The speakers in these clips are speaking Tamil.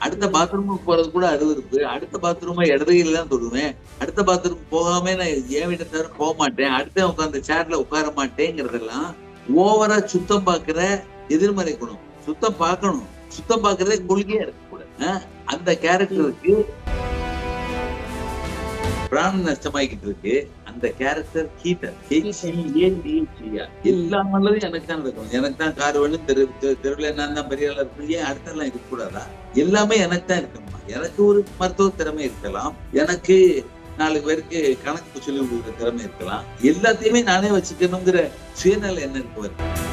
அடுத்த பாத்ரூமுக்கு போறது கூட அருவருப்பு அடுத்த பாத்ரூமை இடதுகையில தான் தொடுவேன் அடுத்த பாத்ரூம் போகாம நான் என் வீட்டை தவிர போக மாட்டேன். அடுத்த உட்காந்து சேர்ல உட்கார மாட்டேங்கிறதெல்லாம் ஓவரா சுத்தம் பாக்குற எதிர்மறை குணம். சுத்தம் பார்க்கணும். சுத்தம் பார்க்கறதே கொள்கையா இருக்கு கூட. அஹ் அந்த கேரக்டருக்கு பிராணம் நஷ்டமாக்கிட்டு இருக்கு. அந்த கேரக்டர் ஹீட்டர் எல்லா நல்லதும் எனக்கு தான் இருக்கும். எனக்கு தான் கார் வேணும் தெரு தெரு- தெருவுல நான் தான் பெரிய ஆளா இருக்கணும். ஏன் அடுத்தெல்லாம் இருக்க கூடாதா எல்லாமே எனக்கு தான் எனக்கு ஒரு மருத்துவ திறமை இருக்கலாம். எனக்கு நாலு பேருக்கு கணக்கு சொல்லி கொடுக்குற திறமை இருக்கலாம். எல்லாத்தையுமே நானே வச்சுக்கணுங்கிற சுயநலம் என்ன இருக்கு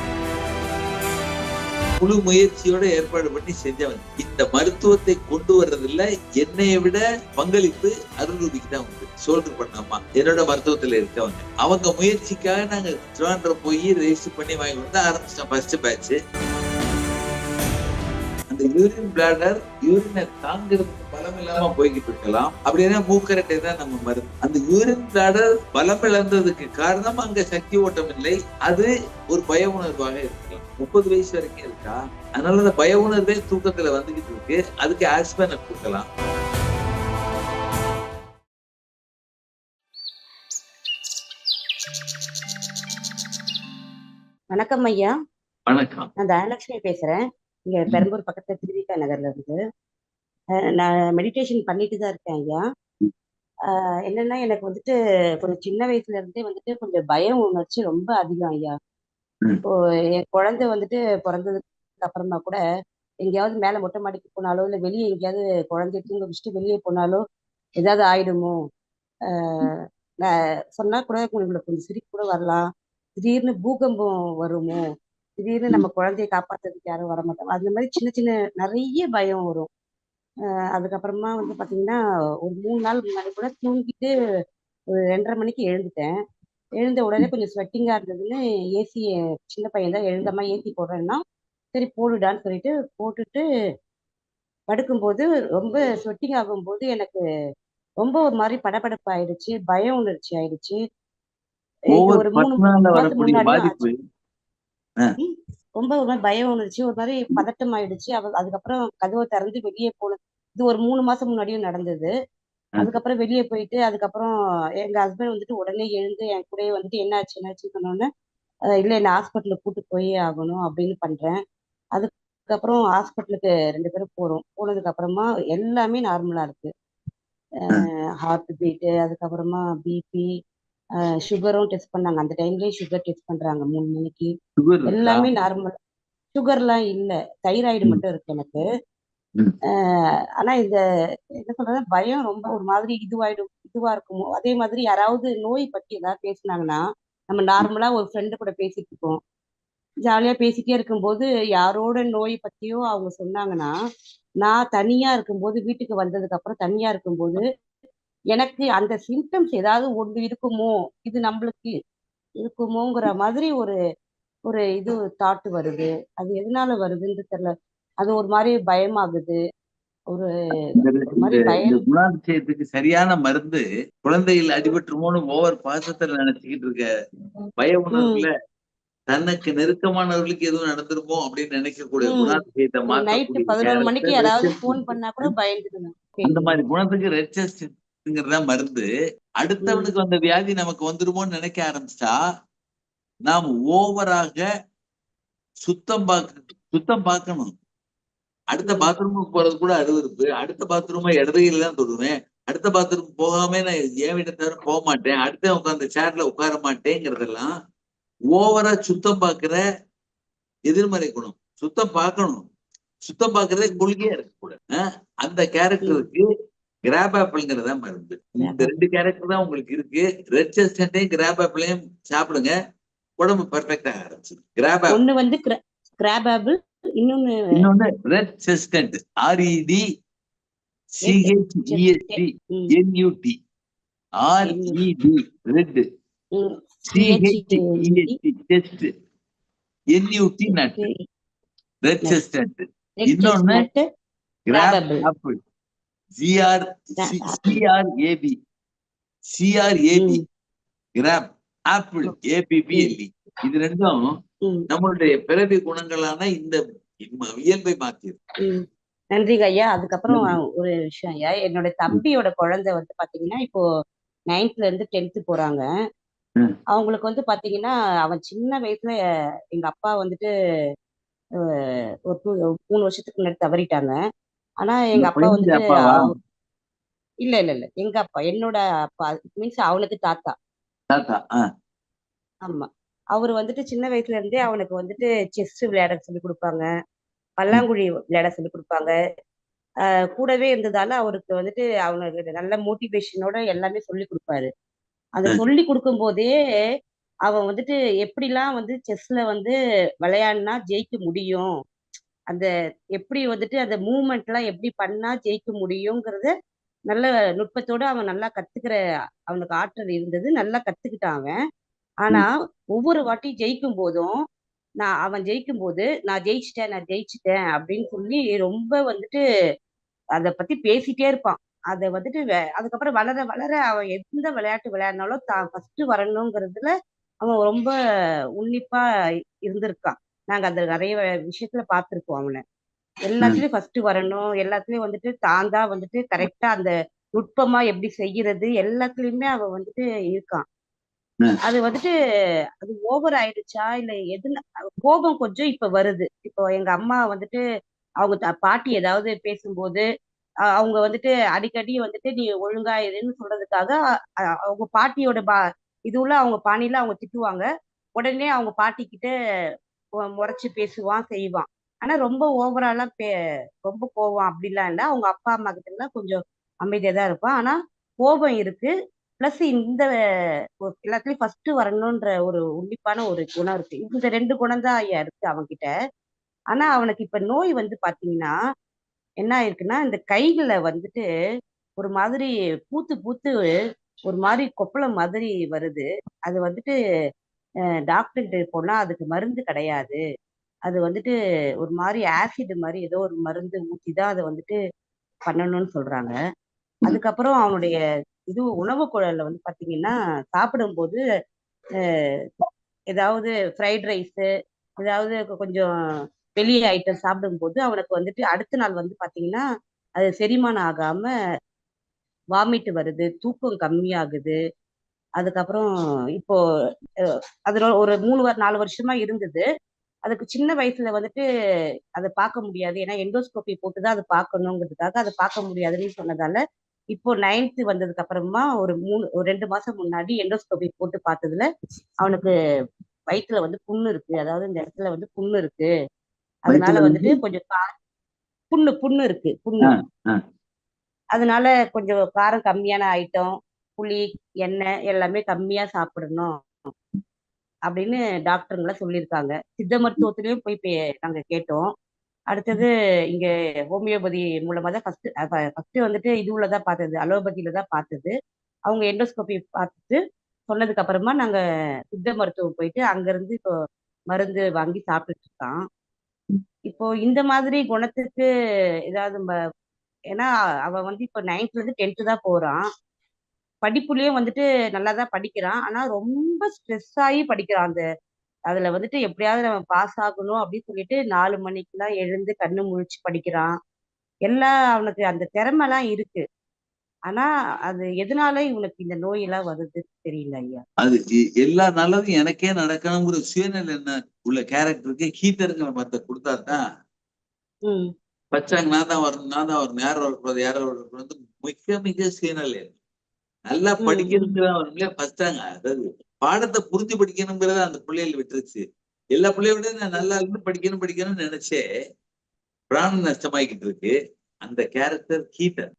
முழு முயற்சியோட ஏற்பாடு பண்ணி செஞ்சவன். இந்த மருத்துவத்தை கொண்டு வர்றதுல என்னைய விட பங்களிப்பு அருள்ரூபிக்கு தான் உண்டு. சோல்டர் பண்ணாமா என்னோட மருத்துவத்துல இருக்கவங்க. அவங்க முயற்சிக்காக நாங்க திருவாண்டரம் போய் ரெஜிஸ்டர் பண்ணி வாங்கி வந்து ஆரம்பிச்சிட்டோம். ஃபர்ஸ்ட் பேட்ச் யூரின் பிளாடர் யூரினை தாங்கிறதுக்கு பலம் இல்லாம போய்கிட்டு இருக்கலாம். அப்படின்னா மூக்கரட்டை தான் நம்ம மருந்து. அந்த யூரின் பிளாடர் பலம் இழந்ததுக்கு காரணம் அங்க சக்தி ஓட்டம் இல்லை. அது ஒரு பய உணர்வாக இருக்கலாம். முப்பது வயசு வரைக்கும் இருக்கா? அதனால அந்த பய உணர்வே தூக்கத்துல வந்துகிட்டு இருக்கு. அதுக்கு ஆஸ்பனை கொடுக்கலாம். வணக்கம் ஐயா. வணக்கம். நான் தனலட்சுமி பேசுறேன். இங்க பெரம்பூர் பக்கத்துல திருவிக்கா நகர்ல இருந்து. நான் மெடிடேஷன் பண்ணிட்டு தான் இருக்கேன் ஐயா. என்னன்னா எனக்கு வந்துட்டு கொஞ்சம் சின்ன வயசுல இருந்தே வந்துட்டு கொஞ்சம் பயம் உணர்ச்சி ரொம்ப அதிகம் ஐயா. இப்போ என் குழந்தை வந்துட்டு பிறந்ததுக்கு அப்புறமா கூட எங்கேயாவது மேல மொட்டை மாடிக்கு போனாலோ இல்ல வெளியே எங்கேயாவது குழந்தைய தூங்க வச்சுட்டு வெளியே போனாலோ ஏதாவது ஆயிடுமோ சொன்னா கூட உங்களுக்கு கொஞ்சம் சிரிப்பு கூட வரலாம். திடீர்னு பூகம்பம் வருமோ திடீர்னு நம்ம குழந்தைய காப்பாத்துறதுக்கு யாரும் வர மாட்டாங்க. அந்த மாதிரி சின்ன சின்ன நிறைய பயம் வரும். அதுக்கப்புறமா வந்து பாத்தீங்கன்னா ஒரு மூணு நாள் முன்னாடி கூட தூங்கிட்டு ஒரு ரெண்டரை மணிக்கு எழுந்துட்டேன். எழுந்த உடனே கொஞ்சம் ஸ்வெட்டிங்கா இருந்ததுன்னு ஏசி சின்ன பையன் தான் எழுந்தமா ஏசி போடுறேன்னா சரி போடுடான்னு சொல்லிட்டு போட்டுட்டு படுக்கும்போது ரொம்ப ஸ்வெட்டிங் ஆகும்போது எனக்கு ரொம்ப ஒரு மாதிரி படபடப்பு ஆயிடுச்சு பய உணர்ச்சி ஆயிடுச்சு. ஒரு மூணு பாதிப்பு ரொம்ப ஒரு மாதிரி பய உணர்ச்சி ஒரு மாதிரி பதட்டம் ஆயிடுச்சு. அவ அதுக்கப்புறம் கதவை திறந்து வெளியே போனது இது ஒரு மூணு மாசம் முன்னாடியும் நடந்தது. அதுக்கப்புறம் வெளியே போயிட்டு அதுக்கப்புறம் எங்க ஹஸ்பண்ட் வந்துட்டு உடனே எழுந்து என் கூடயே வந்துட்டு என்ன ஆச்சு என்னாச்சு சொன்னோன்னே அஹ் இல்ல என்ன ஹாஸ்பிட்டலுக்கு கூட்டு போயே ஆகணும் அப்படின்னு பண்றேன். அதுக்கப்புறம் ஹாஸ்பிட்டலுக்கு ரெண்டு பேரும் போறோம். போனதுக்கு அப்புறமா எல்லாமே நார்மலா இருக்கு. ஹார்ட் பீட்டு அதுக்கப்புறமா பிபி சுகரும் டெஸ்ட் பண்ணாங்க. அந்த டைம்லயே சுகர் டெஸ்ட் பண்றாங்க. மூணு மணிக்கு. எல்லாமே நார்மல் சுகர்லாம் இல்ல. தைராய்டு. மட்டும் இருக்கு எனக்கு. ஆனா இந்த என்ன சொல்றது? பயம் ரொம்ப ஒரு மாதிரி இதுவாயிடும் இதுவா இருக்குமோ? அதே மாதிரி யாராவது நோய் பத்தி ஏதாவது பேசுனாங்கன்னா நம்ம நார்மலா ஒரு ஃப்ரெண்டு கூட பேசிட்டு இருக்கோம் ஜாலியா பேசிட்டே இருக்கும்போது யாரோட நோய் பத்தியோ அவங்க சொன்னாங்கன்னா நான் தனியா இருக்கும்போது வீட்டுக்கு வந்ததுக்கு அப்புறம் தனியா இருக்கும்போது எனக்கு அந்த சிம்டம்ஸ் ஏதாவது ஒன்று இருக்குமோ இது நம்மளுக்கு இருக்குமோங்கிற மாதிரி ஒரு ஒரு இது தாட் வருது அது எதனால வருதுன்னு தெரியல அது ஒரு மாதிரி பயமாகுது ஒரு இந்த இந்த- இந்த குணாதிசயத்துக்கு சரியான மருந்து குழந்தைகள் அடிபட்டுருமோன்னு ஓவர் பாசத்துல நினைச்சுக்கிட்டு இருக்க பய உணர்வுல தனக்கு நெருக்கமானவர்களுக்கு எதுவும் நடந்துருமோ அப்படின்னு நினைக்கக்கூடிய. குணாதிசயத்தை பதினோரு மணிக்கு யாராவது ஃபோன் chest. பண்ணா கூட பயந்துக்கணும் அந்த மாதிரி குணத்துக்கு ரெட் செஸ்ட்ங்கிறதா மருந்து அடுத்தவனுக்கு வந்த வியாதி நமக்கு வந்துருமோன்னு நினைக்க ஆரம்பிச்சிட்டா நாம் ஓவராக சுத்தம் பார்க்க சுத்தம் பார்க்கணும். அடுத்த பாத்ரூமுக்கு போறது கூட அருவருப்பு. அடுத்த பாத்ரூமை இடதுகையில தான் தொடுவேன். அடுத்த பாத்ரூம் போகாம நான் என் வீட்டை தவிர போக மாட்டேன். அடுத்த உட்காந்து சேர்ல உட்கார மாட்டேங்கிறதெல்லாம் ஓவரா சுத்தம் பார்க்கிற எதிர்மறை குணம். சுத்தம் பார்க்கணும். சுத்தம் பார்க்கறதே கொள்கையா இருக்கு கூட. அஹ் அந்த கேரக்டருக்கு கிராப் ஆப்பிள்ங்கிறதா மருந்து. இந்த ரெண்டு கேரக்டர் தான் உங்களுக்கு இருக்கு. ரெட் செஸ்டையும் கிராப் ஆப்பிளையும் சாப்பிடுங்க. உடம்பு பெர்ஃபெக்டா ஆரம்பிச்சு. கிராப் ஆப்பிள் ஒண்ணு வந்து கிராப் ஆப்பிள் இன்னொன்னு இன்னொன்னு red chestnut R E D C H E S T N U T R E D red C H E S T test N U T nut red. Chestnut இன்னொன்னு crab. Apple apple. C R A B C R A B crab apple A P P L E இது ரெண்டும் ம், நம்மளுடைய பிறவி குணங்களான இந்த இயல்பை மாத்தியது. நன்றிங்க ஐயா. அதுக்கப்புறம் ஒரு விஷயம் ஐயா. என்னோட தம்பியோட குழந்தை வந்து பாத்தீங்கன்னா இப்போ நைன்த்ல இருந்து டென்த்து போறாங்க. அவங்களுக்கு வந்து பாத்தீங்கன்னா அவன் சின்ன வயசுல எங்க அப்பா வந்துட்டு ஒரு மூணு வருஷத்துக்கு முன்னாடி தவறிட்டாங்க. ஆனா எங்க அப்பா அவங்க- இல்ல இல்ல இல்ல. எங்க அப்பா என்னோட அப்பா மீன்ஸ் அவனுக்கு தாத்தா. ஆமா. அவர் வந்துட்டு சின்ன வயசுல இருந்தே அவனுக்கு வந்துட்டு செஸ் விளையாட சொல்லி கொடுப்பாங்க. பல்லாங்குழி விளையாட சொல்லி கொடுப்பாங்க. கூடவே இருந்ததால அவருக்கு வந்துட்டு அவனுக்கு நல்ல மோட்டிவேஷனோட எல்லாமே சொல்லி கொடுப்பாரு. அந்த ம். சொல்லி கொடுக்கும் போதே அவன் வந்துட்டு எப்படிலாம் வந்து செஸ்ல வந்து விளையாடினா ஜெயிக்க முடியும்? அந்த எப்படி வந்துட்டு அந்த மூவ்மெண்ட் எல்லாம் எப்படி பண்ணா ஜெயிக்க முடியுங்கிறத நல்ல நுட்பத்தோட அவன் நல்லா கத்துக்கிற அவனுக்கு ஆற்றல் இருந்தது. நல்லா கத்துக்கிட்டான் அவன். ஆனா ஒவ்வொரு வாட்டி ஜெயிக்கும் போதும் நான் அவன் ஜெயிக்கும் போது நான் ஜெயிச்சிட்டேன் நான் ஜெயிச்சிட்டேன் அப்படின்னு சொல்லி ரொம்ப வந்துட்டு அதை பத்தி பேசிட்டே இருப்பான். அதை வந்துட்டு அதுக்கப்புறம் வளர வளர அவன் எந்த விளையாட்டு விளையாடினாலும் தான் ஃபர்ஸ்ட் வரணுங்கிறதுல அவன் ரொம்ப உன்னிப்பா இருந்திருக்கான். நாங்க அந்த நிறைய விஷயத்துல பார்த்திருக்கோம் அவனை. எல்லாத்துலயும் ஃபர்ஸ்ட் வரணும். எல்லாத்துலயும் வந்துட்டு தான் தான் வந்துட்டு கரெக்டா அந்த நுட்பமா எப்படி செய்யறது எல்லாத்துலயுமே அவன் வந்துட்டு இருக்கான். அது வந்துட்டு அது ஓவர் ஆயிடுச்சா? இல்ல எதுல? கோபம் கொஞ்சம் இப்ப வருது. இப்போ எங்க அம்மா வந்துட்டு அவங்க பாட்டி ஏதாவது பேசும்போது அவங்க வந்துட்டு அடிக்கடி வந்துட்டு நீ ஒழுங்கா இருன்னு சொல்றதுக்காக அவங்க பாட்டியோட பா இதுவுல அவங்க பாணியில அவங்க திட்டுவாங்க. உடனே அவங்க பாட்டி கிட்ட முறைச்சு பேசுவான் செய்வான். ஆனா ரொம்ப ஓவராலாம் பே ரொம்ப கோவம் அப்படிலாம் இல்லை. அவங்க அப்பா அம்மா கிட்ட எல்லாம் கொஞ்சம் அமைதியா தான் இருப்பான். ஆனா கோபம் இருக்கு. பிளஸ் இந்த எல்லாத்துலயும் ஃபர்ஸ்ட் வரணும்ன்ற ஒரு உன்னிப்பான ஒரு குணம் இருக்கு. இந்த ரெண்டு குணம் தான் ஐயா இருக்கு அவன்கிட்ட. ஆனா அவனுக்கு இப்ப நோய் வந்து பாத்தீங்கன்னா என்ன ஆயிருக்குன்னா இந்த கைகளை வந்துட்டு ஒரு மாதிரி பூத்து பூத்து ஒரு மாதிரி கொப்பளம் மாதிரி வருது. அது வந்துட்டு டாக்டர் கிட்ட அதுக்கு மருந்து கிடையாது. அது வந்துட்டு ஒரு மாதிரி ஆசிட் மாதிரி ஏதோ ஒரு மருந்து ஊற்றி தான் அதை வந்துட்டு பண்ணணும்னு சொல்றாங்க. அதுக்கப்புறம் அவனுடைய இது உணவு குழல்ல வந்து பாத்தீங்கன்னா சாப்பிடும்போது ஏதாவது ஃப்ரைட் ரைஸு ஏதாவது கொஞ்சம் வெளியே ஐட்டம் சாப்பிடும்போது அவனுக்கு வந்துட்டு அடுத்த நாள் வந்து பாத்தீங்கன்னா அது செரிமானம் ஆகாம வாமிட் வருது தூக்கம் கம்மியாகுது. அதுக்கப்புறம் இப்போ அதுல ஒரு மூணு வரு- நாலு வருஷமா இருந்தது. அதுக்கு சின்ன வயசுல வந்துட்டு அதை பார்க்க முடியாது. ஏன்னா எண்டோஸ்கோபி போட்டு தான் அதை பார்க்கணுங்கிறதுக்காக அதை பார்க்க முடியாதுன்னு சொன்னதால இப்போ நைன்த் வந்ததுக்கு அப்புறமா ஒரு மூணு ஒரு ரெண்டு மாசம் முன்னாடி எண்டோஸ்கோபி போட்டு பார்த்ததுல அவனுக்கு வயிற்றுல வந்து புண்ணு இருக்கு. அதாவது இந்த இடத்துல வந்து புண்ணு இருக்கு. அதனால வந்துட்டு கொஞ்சம் புண்ணு புண்ணு இருக்கு. புண்ணு. அதனால கொஞ்சம் காரம் கம்மியான ஐட்டம் புளி எண்ணெய் எல்லாமே கம்மியா சாப்பிடணும் அப்படின்னு டாக்டருங்கள சொல்லியிருக்காங்க. சித்த மருத்துவத்திலயும் போய் நாங்க கேட்டோம். அடுத்தது இங்க ஹோமியோபதி மூலமா தான் ஃபர்ஸ்ட் ஃபர்ஸ்ட் வந்துட்டு இது தான் பார்த்தது அலோபதியில தான் பார்த்தது. அவங்க எண்டோஸ்கோபி பார்த்துட்டு சொன்னதுக்கு அப்புறமா நாங்க சித்த மருத்துவம் போயிட்டு அங்கிருந்து இப்போ மருந்து வாங்கி சாப்பிட்டுட்டு இருக்கான் இப்போ இந்த மாதிரி குணத்துக்கு ஏதாவது ஏன்னா அவன் வந்து இப்போ நைன்த்ல இருந்து டென்த்து தான் போறான். படிப்புலயும் வந்துட்டு நல்லா தான் படிக்கிறான். ஆனா ரொம்ப ஸ்ட்ரெஸ் ஆகி படிக்கிறான் அந்த அதுல வந்துட்டு எப்படியாவது நம்ம பாஸ் ஆகணும் அப்படின்னு சொல்லிட்டு நாலு மணிக்கெல்லாம் எழுந்து கண்ணு முழிச்சு படிக்கிறான். எல்லாம் அவனுக்கு அந்த திறமைலாம் இருக்கு. ஆனா அது எதனால இவனுக்கு இந்த நோய் எல்லாம் வருது தெரியல ஐயா. அது எல்லா நல்லதும் எனக்கே நடக்கணுங்கிற சுயநிலை என்ன உள்ள கேரக்டருக்கு ஹீட்டருங்கிற மத்த கொடுத்தா தான் ம். பச்சாங்க நான் தான் வரணும் நான் தான் வரணும் யாரும் வரக்கூடாது வந்து மிக மிக சுயநிலை நல்லா அவங்களே பச்சாங்க அதாவது பாடத்தை புரிஞ்சு படிக்கணுங்கிறத அந்த பிள்ளைகள் விட்டுருச்சு. எல்லா பிள்ளையோட நான் நல்லா இருந்து படிக்கணும் படிக்கணும்னு நினைச்சே பிராணம் நஷ்டமாக்கிட்டு இருக்கு. அந்த கேரக்டர் ஹீட்டர்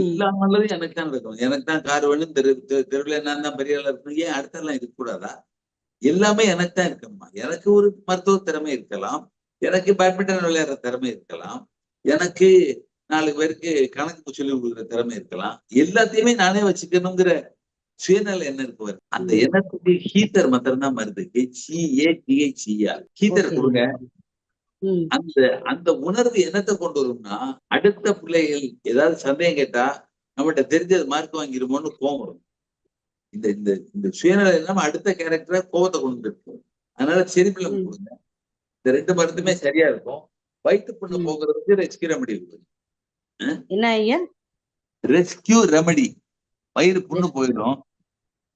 எல்லா நல்லதும் எனக்கு தான் நடக்கும் எனக்கு தான் கார் வேணும் தெரு தெரு- தெருவுல நான் தான் பெரிய ஆளா இருக்கணும். ஏன் அடுத்தெல்லாம் இருக்கக்கூடாதா? எல்லாமே எனக்கு தான் இருக்கணுமா எனக்கு ஒரு மருத்துவ திறமை இருக்கலாம். எனக்கு பேட்மிண்டன் விளையாடுற திறமை இருக்கலாம். எனக்கு நாலு பேருக்கு கணக்கு சொல்லி கொடுக்குற திறமை இருக்கலாம். எல்லாத்தையுமே நானே வச்சுக்கணுங்கிற சுயநல எண்ணம் இருக்கு. அந்த எண்ணத்துக்கு ஹீட்டர் மாத்திரம் தான் மருந்து. ஹெச்இஏடிஹெச்இஆர் ஹீட்டர் Okay. கொடுங்க. அந்த அந்த உணர்வு என்னத்தை கொண்டு வரும்னா அடுத்த பிள்ளைகள் ஏதாவது சந்தேகம் கேட்டா நம்மகிட்ட தெரிஞ்சது மார்க் வாங்கிருமோன்னு கோவம் வரும். இந்த இந்த இந்த சுயநலம் இல்லாம அடுத்த கேரக்டரா கோவத்தை கொண்டு இருக்கும் அதனால சரி பிள்ளை ம். கொடுங்க. இந்த ரெண்டு மருந்துமே சரியா இருக்கும். வயிற்று புண்ணு ம். போக்குறதுக்கு ரெஸ்கியூ ரெமடி இருக்கு. என்ன ஐயா? ரெஸ்கியூ ரெமடி வயிறு புண்ணு. போயிடும்.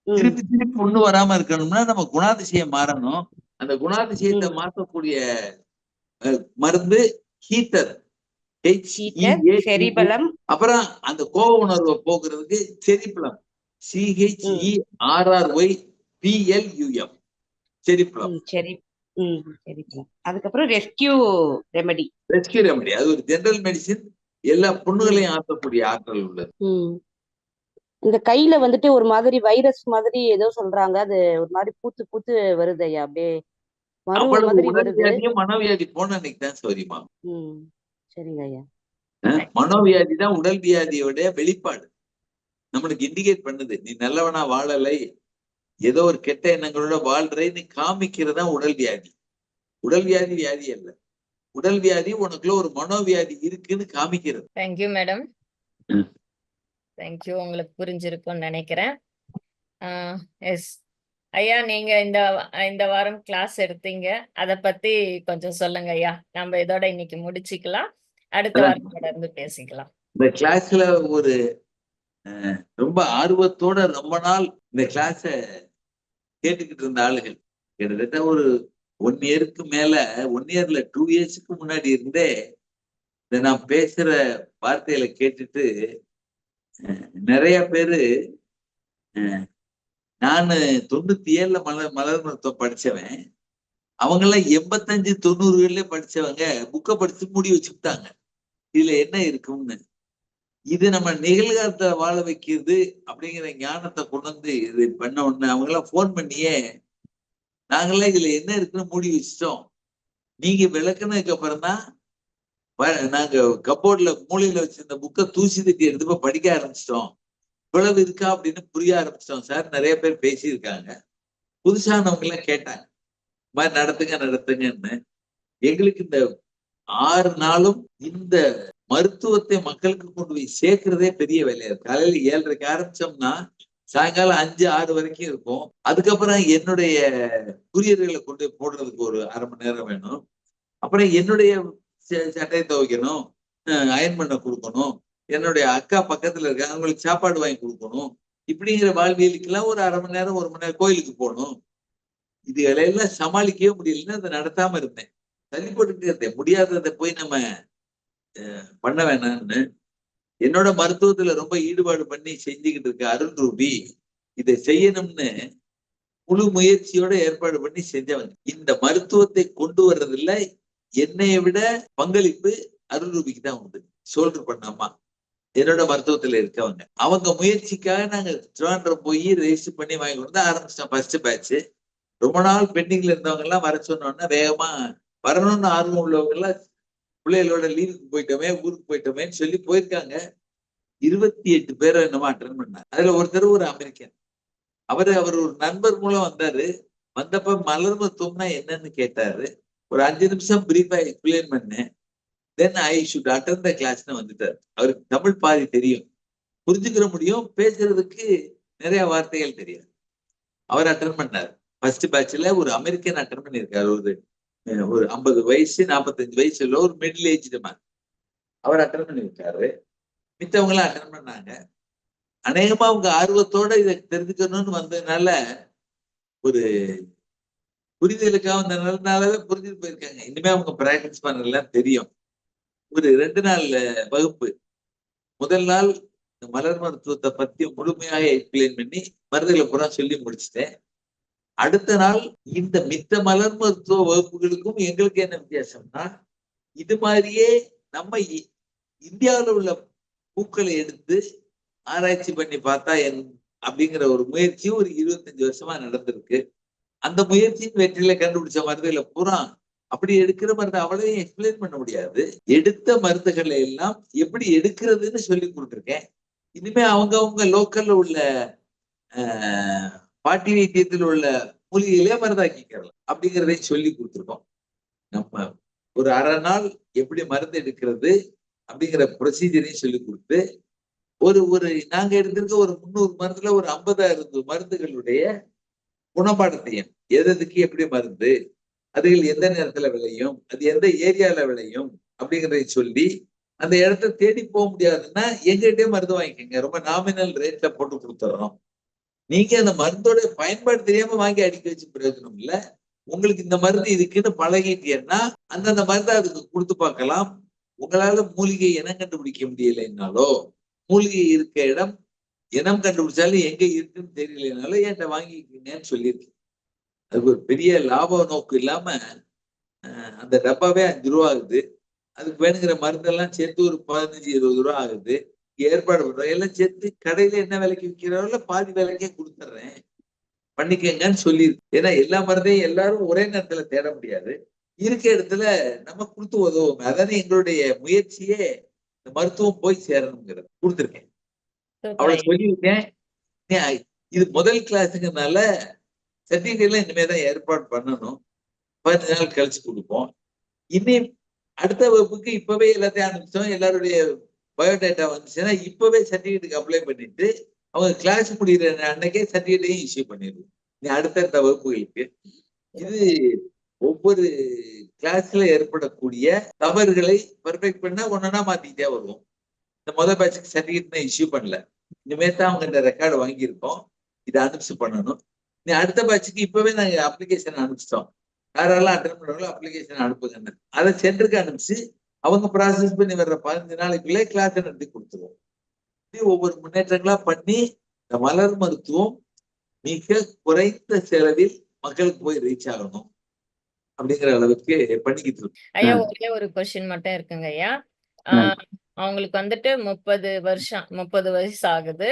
திருப்பி திருப்பி புண்ணு வராம இருக்கணும்னா நம்ம குணாதிசயம் மாறணும். அந்த குணாதிசயத்தை. மாற்றக்கூடிய மருந்து ஹீட்டர் ஹீட்டர் செரிபலம். அப்புறம் அந்த கோப உணர்வை போக்குறதுக்கு cherry plum C H E R R Y P L U M cherry plum. அதுக்கப்புறம் ரெஸ்கியூ ரெமெடி ரெஸ்கியூ ரெமடி அது ஒரு ஜெனரல் மெடிசின் எல்லா புண்ணுகளையும் ஆற்றக்கூடிய ஆற்றல் உள்ளது. இந்த கையில வந்துட்டு ஒரு மாதிரி வைரஸ் மாதிரி ஏதோ சொல்றாங்க. அது ஒரு மாதிரி பூத்து பூத்து வருது ஐயா. அப்படியே மனோவியாதி போன அன்னைக்கு தான் சௌரியமா சரிங்க ஐயா. மனோவியாதி தான் உடல் வியாதியோட வெளிப்பாடு. நம்மளுக்கு இண்டிகேட் பண்ணுது. நீ நல்லவனா வாழலை. ஏதோ ஒரு கெட்ட எண்ணங்களோட வாழ்றேன்னு காமிக்கிறதா உடல் வியாதி. உடல் வியாதி வியாதி அல்ல. உடல் வியாதி உனக்குள்ள ஒரு மனோவியாதி இருக்குன்னு காமிக்கிறது. Thank you madam. தேங்க்யூ உங்களுக்கு புரிஞ்சிருக்கும்னு நினைக்கிறேன். எஸ் ஐயா நீங்க இந்த இந்த வாரம் கிளாஸ் எடுத்தீங்க. அத பத்தி கொஞ்சம் சொல்லுங்க ஐயா. நம்ம இதோட இன்னைக்கு முடிச்சுக்கலாம். அடுத்த அதான். வாரம் தொடர்ந்து பேசிக்கலாம். இந்த கிளாஸ்ல ஒரு ரொம்ப ஆர்வத்தோட ரொம்ப நாள் இந்த கிளாஸ கேட்டுக்கிட்டு இருந்த ஆளுகள். கிட்டத்தட்ட ஒரு ஒன் இயருக்கு மேல ஒன் இயர்ல டூ இயர்ஸ்க்கு முன்னாடி இருந்தே இதை நான் பேசுற வார்த்தையில கேட்டுட்டு நிறைய பேரு நானு தொண்ணூத்தி ஏழுல மலர் மலர் மருத்துவம் படிச்சவன். அவங்க எல்லாம் எண்பத்தஞ்சு தொண்ணூறுகள்ல படிச்சவங்க. புக்கை படிச்சு மூடி வச்சுக்கிட்டாங்க. இதுல என்ன இருக்கும்னு. இது நம்ம நிகழ்காலத்தை வாழ வைக்கிறது அப்படிங்கிற ஞானத்தை கொண்டு வந்து இது பண்ண உடனே அவங்க எல்லாம் போன் பண்ணியே நாங்கெல்லாம் இதுல என்ன இருக்குன்னு மூடி வச்சிட்டோம். நீங்க விளக்குனதுக்கு அப்புறம் தான் நாங்க கப்போர்ட்ல மூலையில வச்சிருந்த புக்கை தூசி தட்டி எடுத்து போய் படிக்க ஆரம்பிச்சிட்டோம். இவ்வளவு இருக்கா அப்படின்னு புரிய ஆரம்பிச்சிட்டோம். சார் நிறைய பேர் பேசியிருக்காங்க. புதுசானவங்க எல்லாம் கேட்டாங்க. இந்த மாதிரி நடத்துங்க நடத்துங்கன்னு. எங்களுக்கு இந்த ஆறு நாளும் இந்த மருத்துவத்தை மக்களுக்கு கொண்டு போய் சேர்க்கிறதே பெரிய வேலையா இருக்கு. காலையில ஏழரைக்கு ஆரம்பிச்சோம்னா சாயங்காலம் அஞ்சு ஆறு வரைக்கும் இருக்கும். அதுக்கப்புறம் என்னுடைய குரியர்களை கொண்டு போடுறதுக்கு ஒரு அரை மணி நேரம் வேணும். அப்புறம் என்னுடைய ச- சட்டையை துவைக்கணும். அயன் பண்ண கொடுக்கணும். என்னுடைய அக்கா பக்கத்துல இருக்க அவங்களுக்கு சாப்பாடு வாங்கி கொடுக்கணும். இப்படிங்கிற வாழ்வியலுக்கெல்லாம் ஒரு அரை மணி நேரம் ஒரு மணி நேரம் கோயிலுக்கு போகணும். இது இதுகளெல்லாம் சமாளிக்கவே முடியலன்னு அதை நடத்தாம இருந்தேன். தள்ளி போட்டுக்கிட்டே இருந்தேன். முடியாததை போய் நம்ம பண்ண வேணாம்னு. என்னோட மருத்துவத்துல ரொம்ப ஈடுபாடு பண்ணி செஞ்சுக்கிட்டு இருக்க அருண் ரூபி இதை செய்யணும்னு முழு முயற்சியோட ஏற்பாடு பண்ணி செஞ்சவங்க இந்த மருத்துவத்தை கொண்டு வர்றதுல என்னைய விட பங்களிப்பு அருள் ரூபிக்கு தான் உண்டு. சோல்டர் பண்ணாமா என்னோட மருத்துவத்துல இருக்கவங்க. அவங்க முயற்சிக்காக நாங்க திருவாண்டம் போய் ரெஜிஸ்டர் பண்ணி வாங்கி கொண்டு வந்து ஆரம்பிச்சிட்டோம். ஃபர்ஸ்ட் பேட்ச் ரொம்ப நாள் பெண்டிங்ல இருந்தவங்க எல்லாம் வர சொன்னோன்னா வேகமா வரணும்னு ஆர்வம் உள்ளவங்க எல்லாம் பிள்ளைகளோட லீவுக்கு போயிட்டோமே ஊருக்கு போயிட்டோமேன்னு சொல்லி போயிருக்காங்க. இருபத்தி எட்டு பேரை என்னமோ அட்டன் பண்ணாங்க. அதுல ஒருத்தர் ஒரு அமெரிக்கன். அவரு அவர் ஒரு நண்பர் மூலம் வந்தாரு. வந்தப்ப மலர் மருத்துவம்னா என்னன்னு கேட்டாரு. ஒரு அஞ்சு நிமிஷம் பிரீஃபா எக்ஸ்பிளைன் பண்ணேன் தென் ஐ ஷுட் அட்டன் த கிளாஸ்னு வந்துட்டார். அவருக்கு தமிழ் பாதி தெரியும். புரிஞ்சுக்கிற முடியும். பேசுறதுக்கு நிறைய வார்த்தைகள் தெரியாது. அவர் அட்டன் பண்ணார். ஃபர்ஸ்ட் பேட்ச்ல ஒரு அமெரிக்கன் அட்டன் பண்ணியிருக்காரு ஒரு ஒரு ஐம்பது வயசு நாற்பத்தஞ்சு வயசுல ஒரு மிடில் ஏஜ்டு மேன் அவர் அட்டன் பண்ணியிருக்காரு. மித்தவங்க அட்டன் பண்ணாங்க. அநேகமா அவங்க ஆர்வத்தோட இதை தெரிஞ்சுக்கணும்னு வந்ததுனால ஒரு புரிதலுக்காக வந்ததுனாலவே புரிஞ்சுட்டு போயிருக்காங்க. இனிமே அவங்க பிராக்டிஸ் பண்ணலாம் தெரியும். ஒரு ரெண்டு நாள் வகுப்பு. முதல் நாள் இந்த மலர் மருத்துவத்தை பத்தி முழுமையாக எக்ஸ்பிளைன் பண்ணி மருந்துகளை பூரா சொல்லி முடிச்சிட்டேன். அடுத்த நாள் இந்த மித்த மலர் மருத்துவ வகுப்புகளுக்கும் எங்களுக்கு என்ன வித்தியாசம்னா இது மாதிரியே நம்ம இ- உள்ள பூக்களை எடுத்து ஆராய்ச்சி பண்ணி பார்த்தா என் அப்படிங்கிற ஒரு முயற்சி ஒரு இருபத்தஞ்சு வருஷமா நடந்திருக்கு. அந்த முயற்சியின் வெற்றியில கண்டுபிடிச்ச மருந்துகளை பூரா அப்படி எடுக்கிற மருந்து அவ்வளவையும் எக்ஸ்பிளைன் பண்ண முடியாது. எடுத்த மருந்துகளை எல்லாம் எப்படி எடுக்கிறதுன்னு சொல்லி கொடுத்துருக்கேன். இனிமே அவங்க அவங்க லோக்கல்ல உள்ள பாட்டி வைத்தியத்தில் உள்ள மூலிகைகளே மருந்தாக்கிக்கிறலாம் அப்படிங்கிறதையும் சொல்லி கொடுத்துருக்கோம். நம்ம ஒரு அரை நாள் எப்படி மருந்து எடுக்கிறது அப்படிங்கிற ப்ரொசீஜரையும் சொல்லி கொடுத்து ஒரு ஒரு நாங்க எடுத்திருக்க ஒரு முந்நூறு மருந்துல ஒரு ஐம்பதாயிரம் மருந்துகளுடைய குணப்பாடத்தையும் எது எதுக்கு எப்படி மருந்து? அதுகள் எந்த நேரத்துல விளையும்? அது எந்த ஏரியால விளையும்? அப்படிங்கிறத சொல்லி அந்த இடத்த தேடி போக முடியாதுன்னா எங்ககிட்டயே மருந்து வாங்கிக்கோங்க. ரொம்ப நாமினல் ரேட்ல போட்டு கொடுத்துறோம். நீங்க அந்த மருந்தோட பயன்பாடு தெரியாம வாங்கி அடிக்க வச்சு பிரயோஜனம் இல்ல. உங்களுக்கு இந்த மருந்து இதுக்குன்னு பழகிட்டீங்கன்னா அந்தந்த மருந்தை அதுக்கு கொடுத்து பார்க்கலாம். உங்களால மூலிகை இனம் கண்டுபிடிக்க முடியலைன்னாலோ மூலிகை இருக்க இடம் இனம் கண்டுபிடிச்சாலும் எங்க இருக்குன்னு தெரியலனாலும் என்கிட்ட வாங்கிக்கீங்கன்னு சொல்லியிருக்கேன் அதுக்கு ஒரு பெரிய லாப நோக்கு இல்லாம அந்த டப்பாவே அஞ்சு ரூபா ஆகுது. அதுக்கு வேணுங்கிற மருந்தெல்லாம் சேர்த்து ஒரு பதினஞ்சு இருபது ரூபா ஆகுது. ஏற்பாடு பண்றோம். எல்லாம் சேர்த்து கடையில என்ன விலைக்கு விற்கிறாரோ பாதி விலைக்கே கொடுத்துட்றேன் பண்ணிக்கங்கன்னு சொல்லியிருக்கு ஏன்னா எல்லா மருந்தையும் எல்லாரும் ஒரே நேரத்துல தேட முடியாது. இருக்க இடத்துல நம்ம கொடுத்து உதவும் அதானே எங்களுடைய முயற்சியே. இந்த மருத்துவம் போய் சேரணுங்கிறது. கொடுத்துருக்கேன். அவளை சொல்லியிருக்கேன். இது முதல் கிளாஸுங்கிறதுனால சர்டிபிகேட்லாம் இனிமே தான் ஏற்பாடு பண்ணணும். பதினஞ்சு நாள் கழிச்சு கொடுப்போம். இனி அடுத்த வகுப்புக்கு இப்பவே எல்லாத்தையும் அனுப்பிச்சோம். எல்லாருடைய பயோடேட்டா வந்துச்சுன்னா இப்பவே சர்டிஃபிகேட்டுக்கு அப்ளை பண்ணிட்டு அவங்க கிளாஸ் முடிகிற அன்னைக்கே சர்டிஃபிகேட்டையும் இஷ்யூ பண்ணிடுவோம். நீ அடுத்தடுத்த வகுப்புகளுக்கு. இது ஒவ்வொரு கிளாஸ்ல ஏற்படக்கூடிய தவறுகளை பர்ஃபெக்ட் பண்ணா ஒன்னா மாத்திக்கிட்டே வருவோம். இந்த முதல் பேட்சுக்கு சர்டிபிகேட் இஷ்யூ பண்ணல. இனிமே தான் அவங்க இந்த ரெக்கார்டு வாங்கியிருக்கோம். இதை அனுப்பிச்சு பண்ணணும். நீ அடுத்த பேட்சுக்கு இப்பவே நாங்க அப்ளிகேஷன் அனுப்பிச்சிட்டோம். யாரெல்லாம் அட்டன் பண்ணுறாங்களோ அப்ளிகேஷன் அனுப்புங்கன்னு. அதை சென்டருக்கு அனுப்பிச்சு அவங்க ப்ராசஸ் பண்ணி வர்ற பதினஞ்சு நாளைக்குள்ளே கிளாஸ் நடத்தி கொடுத்துருவோம். ஒவ்வொரு முன்னேற்றங்களா பண்ணி இந்த மலர் மருத்துவம் மிக குறைந்த செலவில் மக்களுக்கு போய் ரீச் ஆகணும் அப்படிங்கிற அளவுக்கு பண்ணிக்கிட்டு இருக்கோம். ஐயா. ஒரே ஒரு கொஸ்டின் மட்டும் இருக்குங்க ஐயா. அவங்களுக்கு வந்துட்டு முப்பது வருஷம் முப்பது வயசு ஆகுது.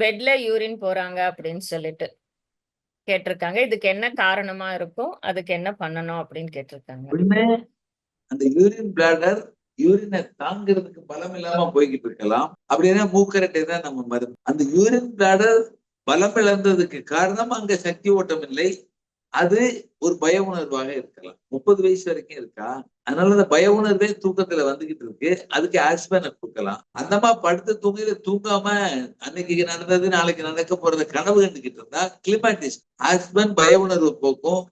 பெட்ல யூரின் போறாங்க அப்படின்னு சொல்லிட்டு கேட்டிருக்காங்க. இதுக்கு என்ன காரணமா இருக்கும்? அதுக்கு என்ன பண்ணணும் அப்படின்னு கேட்டிருக்காங்க. அந்த யூரின் பிளாடர் யூரினை தாங்கிறதுக்கு பலம் இல்லாம போய்கிட்டு இருக்கலாம். அப்படின்னா மூக்கரட்டை தான் நம்ம மருந்து. அந்த யூரின் பிளாடர் பலம் இழந்ததுக்கு காரணம் அங்க சக்தி ஓட்டம் இல்லை. அது ஒரு பய உணர்வாக இருக்கலாம். முப்பது வயசு வரைக்கும் இருக்கா? அதனால அந்த பய உணர்வே தூக்கத்துல வந்துகிட்டு இருக்கு. அதுக்கு ஆஸ்பனை கொடுக்கலாம். அந்தமா படுத்து தூங்கில தூங்காம அன்னைக்கு நடந்தது நாளைக்கு நடக்க போறத கனவு கண்டுகிட்டு இருந்தா கிளிமாட்டிஸ் ஆஸ்பன் பய உணர்வு போக்கும்.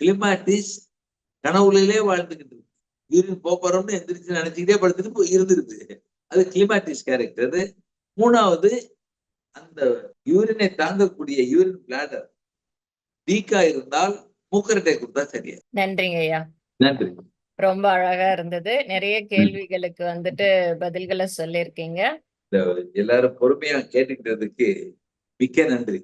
கிளிமாட்டிஸ் கனவுலையிலே வாழ்ந்துகிட்டு இருக்கு. யூரின் போறோம்னு எந்திரிச்சு நினைச்சுக்கிட்டே படுத்துட்டு இருந்துருது அது கிளிமாட்டிஸ் கேரக்டர் மூணாவது அந்த யூரினை தாங்கக்கூடிய யூரின் பிளாடர் வீக்கா இருந்தால் மூக்கரட்டை கொடுத்தா சரியா நன்றிங்க ஐயா. நன்றி. ரொம்ப அழகா இருந்தது. நிறைய கேள்விகளுக்கு வந்துட்டு பதில்களை சொல்லியிருக்கீங்க. எல்லாரும் பொறுமையா கேட்டுக்கிட்டதுக்கு மிக்க நன்றி.